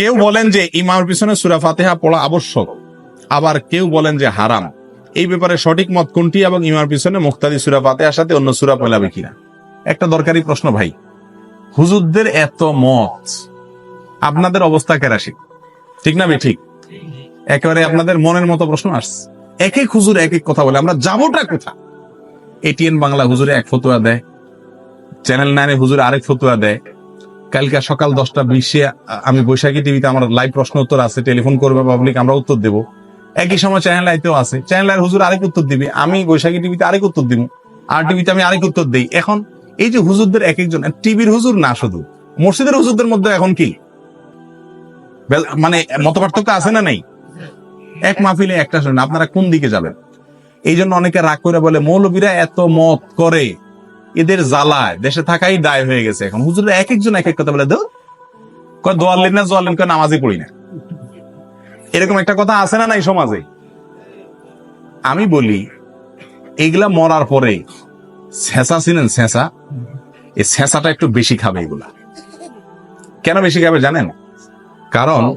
কেউ বলেন যে ইমামের পিছনে সুরা ফাতেহা পড়া আবশ্যক, আবার কেউ বলেন যে হারাম। এই ব্যাপারে সঠিক মত কোনটি এবং ইমার পিছনে মুক্তাদি সুরা ফাতেহার সাথে অন্য সুরা পড়াবে কিনা? একটা দরকারি প্রশ্ন ভাই। হুজুরদের এত মত, আপনাদের অবস্থা কেরাসি ঠিক না ঠিক। একেবারে আপনাদের মনের মতো প্রশ্ন আসছে। এক এক হুজুর এক এক কথা বলে। আমরা যাবোটা কোথা এটিএন বাংলা হুজুরে এক ফতুয়া দেয় চ্যানেল নাইনে হুজুরে আরেক ফতুয়া দেয় কালকে সকাল দশটা বিশে আমি বৈশাখী টিভিতে আমার লাইভ প্রশ্ন উত্তর আছে টেলিফোন করবে পাবলিক আমরা উত্তর দেব। একই সময় চ্যানেল আইতেও আছে। চ্যানেল আইয়ের হুজুর আরেক উত্তর দিবে। আমি বৈশাখী টিভিতে আরেক উত্তর দিব। আর টিভিতে আমি আরেক উত্তর দিই। এখন এই যে হুজুরদের এক একজন টিভির হুজুর না শুধু, মসজিদের হুজুরদের মধ্যে এখন কি? মানে মত পার্থক্য আছে না নাই? এক মাহফিলে একটা শুনেন, আপনারা কোন দিকে যাবেন? এই জন্য অনেকে রাগ করে বলে, মৌলবীরা এত মত করে। এদের জ্বালায়। দেশে থাকাই দায় হয়ে গেছে এখন। হুজুরা এক একজন এক এক কথা বলে দো কয় না জোয়াল্লেন কয় নামাজই পড়ি না। এরকম একটা কথা আছে না নাই সমাজে? আমি বলি এইগুলা মরার পরে ছেঁচা ছিলেন ছেঁচা এই ছেঁচাটা একটু বেশি খাবে এগুলা। কেন বেশি খাবে জানেন? কারণ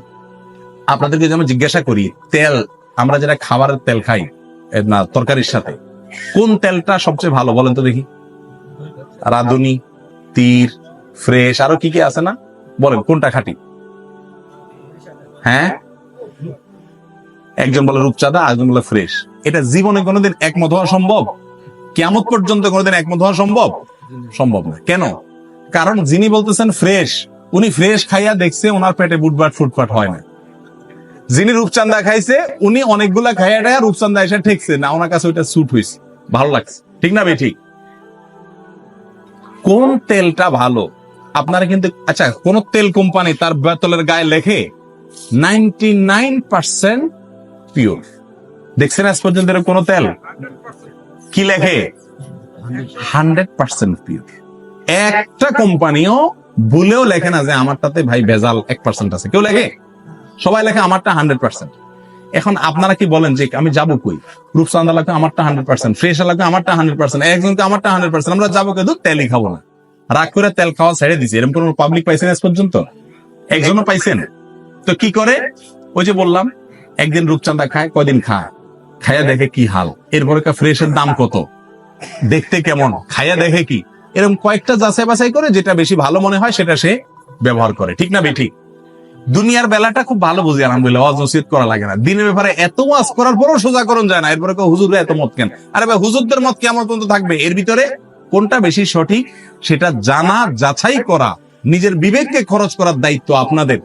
আপনাদেরকে যেমন জিজ্ঞাসা করি, তেল, আমরা যেটা খাবারের তেল খাই না, তরকারির সাথে, কোন তেলটা সবচেয়ে ভালো বলেন তো দেখি। রাঁধুনি, তীর, ফ্রেশ, আরও কি কি আছে না? বলেন, কোনটা খাঁটি? হ্যাঁ? একজন বলে রূপচাঁদা, আরেকজন বলে ফ্রেশ। এটা জীবনে কোনোদিন একমত হওয়া সম্ভব? কেমন পর্যন্ত কোনোদিন একমত হওয়া সম্ভব? সম্ভব না। কেন? কারণ যিনি বলতেছেন ফ্রেশ, উনি ফ্রেশ খাইয়া দেখছে ওনার পেটে বুটবাট, ফুটপাট হয় না। যিনি রূপচান্দা খাইছে, উনি অনেকগুলা খাইয়া টাইয়া রূপচান্দা এসে ঠেকছে। না, ওনার কাছে ওইটা স্যুট হয়েছে ভালো লাগছে। ঠিক না ভাই? ঠিক। কোন তেলটা ভালো? আপনারা কিন্তু আচ্ছা কোন তেল কোম্পানি তার বোতলের গায়ে লেখে, নাইনটি নাইন পার্সেন্ট পিওর দেখছেন আজ পর্যন্ত কোন তেল? কি লেখে? Hundred percent pure. একটা কোম্পানিও ভুলেও লেখে না যে আমারটাতে ভাই ভেজাল এক পার্সেন্ট আছে। কেউ লেখে? সবাই লেখে আমারটা হান্ড্রেড পার্সেন্ট। এখন আপনারা কি বলেন যে আমি যাব কই? রূপসান্দা লাগবে, আমারটা হান্ড্রেড পার্সেন্ট ফ্রেশ লাগবে, আমারটা হান্ড্রেড পার্সেন্ট একজনকে আমারটা হান্ড্রেড পার্সেন্ট আমরা যাব কিন্তু তেলই খাব না। রাগ করে তেল খাওয়া ছেড়ে দিছি। এরকম কোন পাবলিক পাইছেন আজ পর্যন্ত? একজনও পাইছেন? তো কি করে? ওই যে বললাম, একদিন রূপচান্দা খায় কয়দিন খায়? খায়া দেখে কি হাল? এরপরে ফ্রেশের দাম কত? দেখতে কেমন? খায়া দেখে কি? এরকম কয়েকটা যাচাই বাছাই করে যেটা বেশি ভালো মনে হয় সেটা সে ব্যবহার করে। ঠিক না বেঠিক দুনিয়ার বেলাটা খুব ভালো বুঝি, আলহামদুলিল্লাহ। করা লাগে না। দিনের ব্যাপারে এত ওয়াজ করার পরও সোজা করণ যায় না। এরপরে হুজুররা এত মত কেন? আরে ভাই, হুজুরদের মত কেমন পর্যন্ত থাকবে? এর ভিতরে কোনটা বেশি সঠিক, সেটা জানা, যাচাই করা, নিজের বিবেককে খরচ করার দায়িত্ব আপনাদের।